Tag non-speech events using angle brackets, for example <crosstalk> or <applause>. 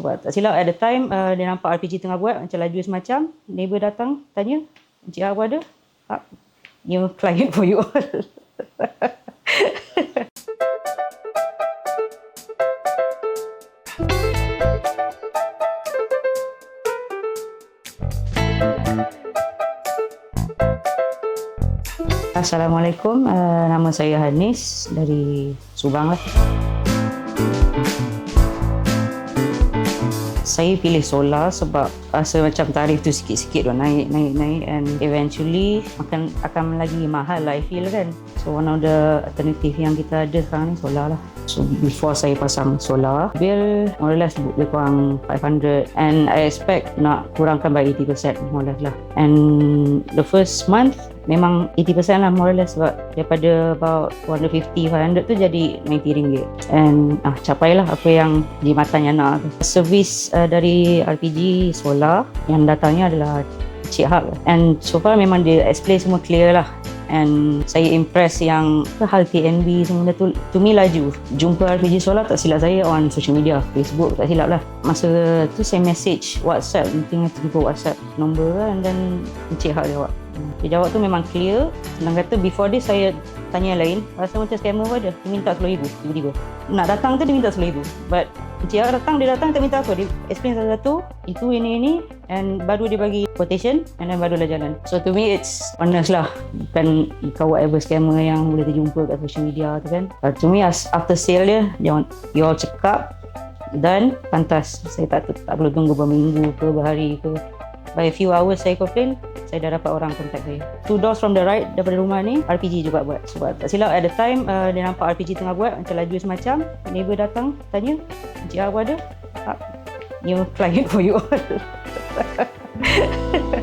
Sebab tak silap at the time uh, dia nampak RPG tengah buat macam laju semacam. Neighbor datang tanya, Encik apa ada? Ah, new client for you all. <laughs> Assalamualaikum, uh, nama saya Hanis dari Subang lah. Saya pilih solar sebab rasa macam tarif tu sikit-sikit dah naik, naik, naik and eventually akan akan lagi mahal lah I feel kan. So one of the alternative yang kita ada sekarang ni solar lah. So before saya pasang solar, bill more or less lebih kurang 500 and I expect nak kurangkan by 80% more or less lah. And the first month memang 80% lah more or less sebab daripada about 250 500 tu jadi 90 ringgit. And ah capailah apa yang di matanya nak tu. Servis uh, dari RPG solar yang datangnya adalah Cik Hak. And so far memang dia explain semua clear lah. And saya impress yang hal TNB semua tu to me laju. Jumpa RPG solar tak silap saya on social media. Facebook tak silap lah. Masa tu saya message WhatsApp mungkin tiba WhatsApp nombor kan dan Encik Hak jawab dia jawab tu memang clear. Senang kata before this saya tanya yang lain rasa macam scammer pun ada dia minta RM10,000 tiba-tiba. Nak datang tu dia minta RM10,000 but Encik datang dia datang tak minta apa. Dia explain satu-satu itu ini ini and baru dia bagi quotation and then barulah jalan. So to me it's honest lah. Bukan kau whatever scammer yang boleh terjumpa kat social media tu kan. But to me after sale dia you all cekap dan pantas. Saya tak tak perlu tunggu berminggu ke berhari ke. By a few hours saya complain saya dah dapat orang contact saya. Two doors from the right daripada rumah ni RPG juga buat sebab tak silap at the time uh, dia nampak RPG tengah buat macam laju semacam neighbor datang tanya Encik apa ada? Ah, new client for you all <laughs>